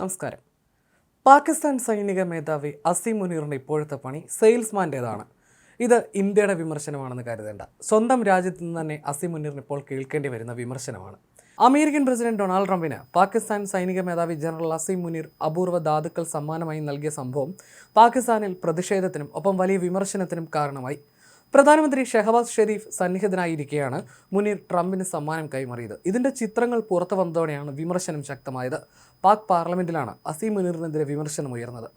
നമസ്കാരം. പാകിസ്ഥാൻ സൈനിക മേധാവി അസീം മുനീറിന്റെ ഇപ്പോഴത്തെ പണി സെയിൽസ്മാന്റേതാണ് ഇത് ഇന്ത്യയുടെ വിമർശനമാണെന്ന് കരുതേണ്ട. സ്വന്തം രാജ്യത്ത് നിന്ന് തന്നെ അസീം മുനീറിന് ഇപ്പോൾ കേൾക്കേണ്ടി വരുന്ന വിമർശനമാണ്. അമേരിക്കൻ പ്രസിഡന്റ് ഡൊണാൾഡ് ട്രംപിന് പാകിസ്ഥാൻ സൈനിക മേധാവി ജനറൽ അസീം മുനീർ അപൂർവ ധാതുക്കൾ സമ്മാനമായി നൽകിയ സംഭവം പാകിസ്ഥാനിൽ പ്രതിഷേധത്തിനും ഒപ്പം വലിയ വിമർശനത്തിനും കാരണമായി. പ്രധാനമന്ത്രി ഷെഹബാസ് ഷെരീഫ് സന്നിഹിതനായിരിക്കെയാണ് മുനീർ ട്രംപിന് സമ്മാനം കൈമാറിയത്. ഇതിന്റെ ചിത്രങ്ങൾ പുറത്തു വന്നതോടെയാണ് വിമർശനം ശക്തമായത്. പാക് പാർലമെന്റിലാണ് അസീം മുനീറിനെതിരെ വിമർശനം ഉയർന്നത്.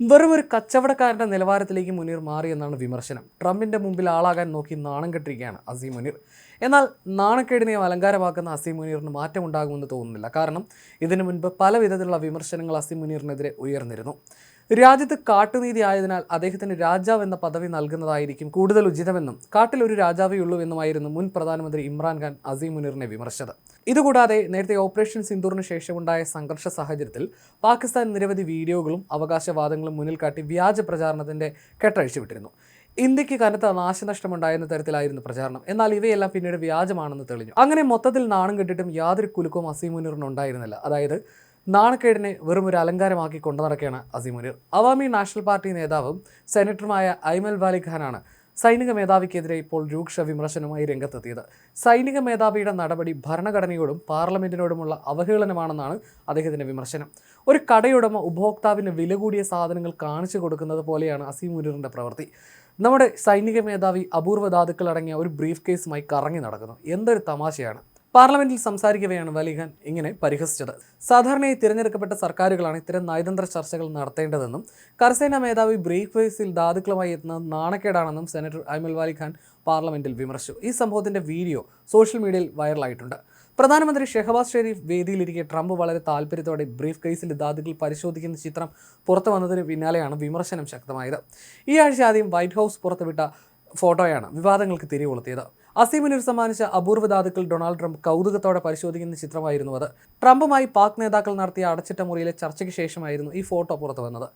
വെറും ഒരു കച്ചവടക്കാരന്റെ നിലവാരത്തിലേക്ക് മുനീർ മാറിയെന്നാണ് വിമർശനം. ട്രംപിന്റെ മുമ്പിൽ ആളാകാൻ നോക്കി നാണം കെട്ടിരിക്കുകയാണ് അസീം മുനീർ. എന്നാൽ നാണക്കേടിനെ അലങ്കാരമാക്കുന്ന അസീം മുനീറിന് മാറ്റമുണ്ടാകുമെന്ന് തോന്നുന്നില്ല. കാരണം ഇതിനു മുൻപ് പല വിധത്തിലുള്ള വിമർശനങ്ങൾ അസീം മുനീറിനെതിരെ ഉയർന്നിരുന്നു. രാജ്യത്ത് കാട്ടുനീതി ആയതിനാൽ അദ്ദേഹത്തിന് രാജാവ് എന്ന പദവി നൽകുന്നതായിരിക്കും കൂടുതൽ ഉചിതമെന്നും കാട്ടിൽ ഒരു രാജാവേ ഉള്ളൂ എന്നുമായിരുന്നു മുൻ പ്രധാനമന്ത്രി ഇമ്രാൻഖാൻ അസീം മുനീറിനെ വിമർശിച്ചത്. ഇതുകൂടാതെ നേരത്തെ ഓപ്പറേഷൻ സിന്ദൂറിന് ശേഷമുണ്ടായ സംഘർഷ സാഹചര്യത്തിൽ പാകിസ്ഥാൻ നിരവധി വീഡിയോകളും അവകാശവാദങ്ങളും മുന്നിൽ കാട്ടി വ്യാജ പ്രചാരണത്തിന്റെ കെട്ടഴിച്ചുവിട്ടിരുന്നു. ഇന്ത്യയ്ക്ക് കനത്ത നാശനഷ്ടമുണ്ടായെന്ന തരത്തിലായിരുന്നു പ്രചാരണം. എന്നാൽ ഇവയെല്ലാം പിന്നീട് വ്യാജമാണെന്ന് തെളിഞ്ഞു. അങ്ങനെ മൊത്തത്തിൽ നാണം കെട്ടിട്ടും യാതൊരു കുലുക്കവും അസീം മുനീറിനുണ്ടായിരുന്നില്ല അതായത് നാണക്കേടിനെ വെറും ഒരു അലങ്കാരമാക്കി കൊണ്ടു നടക്കുകയാണ് അസീം മുനീർ അവാമി നാഷണൽ പാർട്ടി നേതാവും സെനറ്ററുമായ ഐമൽ വാലി ഖാനാണ് സൈനിക മേധാവിക്കെതിരെ ഇപ്പോൾ രൂക്ഷ വിമർശനവുമായി രംഗത്തെത്തിയത്. സൈനിക മേധാവിയുടെ നടപടി ഭരണഘടനയോടും പാർലമെന്റിനോടുമുള്ള അവഹേളനമാണെന്നാണ് അദ്ദേഹത്തിന്റെ വിമർശനം. ഒരു കടയുടമ ഉപഭോക്താവിന് വില കൂടിയ സാധനങ്ങൾ കാണിച്ചു കൊടുക്കുന്നത് പോലെയാണ് അസീം പ്രവൃത്തി. നമ്മുടെ സൈനിക മേധാവി അപൂർവ ധാതുക്കൾ അടങ്ങിയ ഒരു ബ്രീഫ് കേസുമായി കറങ്ങി നടക്കുന്നു. എന്തൊരു തമാശയാണ്. പാർലമെന്റിൽ സംസാരിക്കവെയാണ് വലിഖാൻ ഇങ്ങനെ പരിഹസിച്ചത്. സാധാരണയായി തിരഞ്ഞെടുക്കപ്പെട്ട സർക്കാരുകളാണ് ഇത്തരം നയതന്ത്ര ചർച്ചകൾ നടത്തേണ്ടതെന്നും കരസേനാ മേധാവി ബ്രീഫ് കേസിൽ ധാതുക്കളുമായി എത്തുന്നത് നാണക്കേടാണെന്നും സെനറ്റർ അമൽ വാലിഖാൻ പാർലമെന്റിൽ വിമർശിച്ചു. ഈ സംഭവത്തിന്റെ വീഡിയോ സോഷ്യൽ മീഡിയയിൽ വൈറലായിട്ടുണ്ട്. പ്രധാനമന്ത്രി ഷെഹബാസ് ഷെരീഫ് വേദിയിലിരിക്കെ ട്രംപ് വളരെ താല്പര്യത്തോടെ ബ്രീഫ് കേസിൽ ധാതുക്കൾ പരിശോധിക്കുന്ന ചിത്രം പുറത്തു വന്നതിന് പിന്നാലെയാണ് വിമർശനം ശക്തമായത്. ഈ ആഴ്ച ആദ്യം വൈറ്റ് ഹൗസ് പുറത്തുവിട്ട ഫോട്ടോയാണ് വിവാദങ്ങൾക്ക് തിരികൊളുത്തിയത്. അസീമിന് സമ്മാനിച്ച അപൂർവ ധാതുക്കൾ ഡൊണാൾഡ് ട്രംപ് കൗതുകത്തോടെ പരിശോധിക്കുന്ന ചിത്രമായിരുന്നു അത്. ട്രംപുമായി പാക് നേതാക്കൾ നടത്തിയ അടച്ചിട്ട മുറിയിലെ ചർച്ചയ്ക്ക് ശേഷമായിരുന്നു ഈ ഫോട്ടോ പുറത്തു വന്നത്.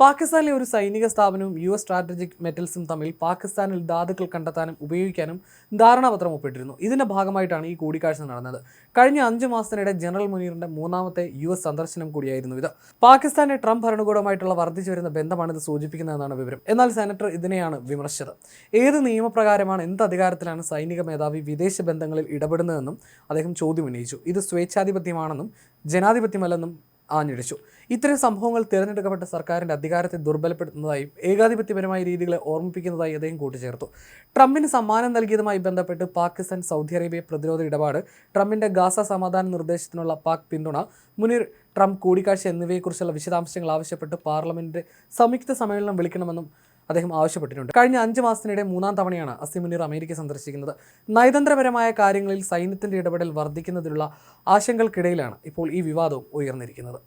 പാകിസ്ഥാനിലെ ഒരു സൈനിക സ്ഥാപനവും യു എസ് സ്ട്രാറ്റജിക് മെറ്റൽസും തമ്മിൽ പാകിസ്ഥാനിൽ ധാതുക്കൾ കണ്ടെത്താനും ഉപയോഗിക്കാനും ധാരണാപത്രം ഒപ്പിട്ടിരുന്നു. ഇതിന്റെ ഭാഗമായിട്ടാണ് ഈ കൂടിക്കാഴ്ച നടന്നത്. കഴിഞ്ഞ അഞ്ച് മാസത്തിനിടെ ജനറൽ മുനീറിന്റെ മൂന്നാമത്തെ യു എസ് സന്ദർശനം കൂടിയായിരുന്നു ഇത്. പാകിസ്ഥാനെ ട്രംപ് ഭരണകൂടമായിട്ടുള്ള വർദ്ധിച്ചു വരുന്ന ബന്ധമാണ് ഇത് സൂചിപ്പിക്കുന്നതെന്നാണ് വിവരം. എന്നാൽ സെനറ്റർ ഇതിനെയാണ് വിമർശിച്ചത്. ഏത് നിയമപ്രകാരമാണ് എന്ത് അധികാരത്തിലാണ് സൈനിക മേധാവി വിദേശ ബന്ധങ്ങളിൽ ഇടപെടുന്നതെന്നും അദ്ദേഹം ചോദ്യം ഉന്നയിച്ചു. ഇത് സ്വേച്ഛാധിപത്യമാണെന്നും ജനാധിപത്യമല്ലെന്നും ആഞ്ഞടിച്ചു. ഇത്തരം സംഭവങ്ങൾ തിരഞ്ഞെടുക്കപ്പെട്ട സർക്കാരിന്റെ അധികാരത്തെ ദുർബലപ്പെടുത്തുന്നതായും ഏകാധിപത്യപരമായ രീതികളെ ഓർമ്മിപ്പിക്കുന്നതായി അദ്ദേഹം കൂട്ടിച്ചേർത്തു. ട്രംപിന് സമ്മാനം നൽകിയതുമായി ബന്ധപ്പെട്ട് പാകിസ്ഥാൻ സൗദി അറേബ്യ പ്രതിരോധ ഇടപാട് ട്രംപിന്റെ ഗാസ സമാധാന നിർദ്ദേശത്തിനുള്ള പാക് പിന്തുണ മുനിർ ട്രംപ് കൂടിക്കാഴ്ച എന്നിവയെക്കുറിച്ചുള്ള വിശദാംശങ്ങൾ ആവശ്യപ്പെട്ട് പാർലമെന്റിന്റെ സംയുക്ത സമ്മേളനം വിളിക്കണമെന്നും അദ്ദേഹം ആവശ്യപ്പെട്ടിട്ടുണ്ട്. കഴിഞ്ഞ അഞ്ച് മാസത്തിനിടെ മൂന്നാം തവണയാണ് അസീം മുനീർ അമേരിക്ക സന്ദർശിക്കുന്നത്. നയതന്ത്രപരമായ കാര്യങ്ങളിൽ സൈന്യത്തിന്റെ ഇടപെടൽ വർദ്ധിക്കുന്നതിലുള്ള ആശങ്കകൾക്കിടയിലാണ് ഇപ്പോൾ ഈ വിവാദവും ഉയർന്നിരിക്കുന്നത്.